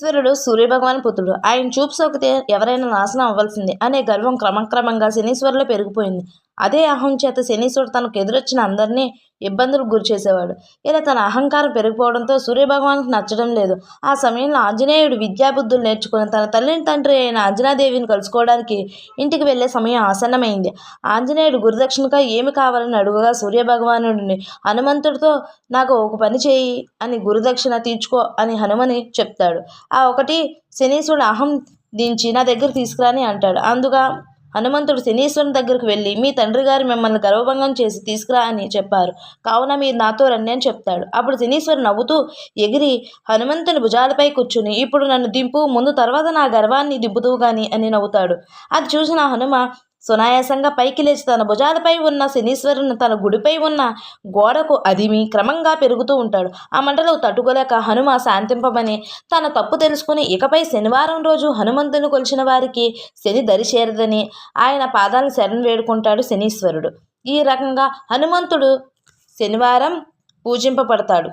ఈశ్వరుడు సూర్యభగవాన్ పుత్రుడు. ఆయన చూపు సోకితే ఎవరైనా నాశనం అవ్వాల్సిందే అనే గర్వం క్రమక్రమంగా శనీశ్వరులో పెరిగిపోయింది. అదే అహం చేత శనీశ్వరుడు తనకు ఎదురొచ్చిన అందరినీ ఇబ్బందులకు గురి చేసేవాడు. ఇలా తన అహంకారం పెరిగిపోవడంతో సూర్యభగవానికి నచ్చడం లేదు. ఆ సమయంలో ఆంజనేయుడు విద్యాబుద్ధులు నేర్చుకుని తన తల్లిని తండ్రి అయిన అంజనాదేవిని కలుసుకోవడానికి ఇంటికి వెళ్ళే సమయం ఆసన్నమైంది. ఆంజనేయుడు గురుదక్షిణగా ఏమి కావాలని అడుగుగా సూర్యభగవానుడిని హనుమంతుడితో నాకు ఒక పని చేయి అని గురుదక్షిణ తీర్చుకో అని హనుమని చెప్తాడు. ఆ ఒకటి శనీశ్వరుడు అహం దించి నా దగ్గర తీసుకురాని అంటాడు. అందుగా హనుమంతుడు శనీశ్వరుని దగ్గరకు వెళ్ళి మీ తండ్రి గారు మిమ్మల్ని గర్వభంగం చేసి తీసుకురా అని చెప్పారు. కావున మీరు నాతో రండి అని చెప్తాడు. అప్పుడు శనీశ్వరు నవ్వుతూ ఎగిరి హనుమంతుని భుజాలపై కూర్చుని ఇప్పుడు నన్ను దింపు ముందు తర్వాత నా గర్వాన్ని దింపుతూ గాని అని నవ్వుతాడు. అది చూసిన హనుమ సునాయాసంగా పైకి లేచి తన భుజాలపై ఉన్న శనీశ్వరుని తన గుడిపై ఉన్న గోడకు అదిమి క్రమంగా పెరుగుతూ ఉంటాడు. ఆ మంటలో తట్టుకోలేక హనుమ శాంతింపమని తన తప్పు తెలుసుకుని ఇకపై శనివారం రోజు హనుమంతుని కొలిచిన వారికి శని దరిచేరదని ఆయన పాదాలను శరణ్ వేడుకుంటాడు శనీశ్వరుడు. ఈ రకంగా హనుమంతుడు శనివారం పూజింపబడతాడు.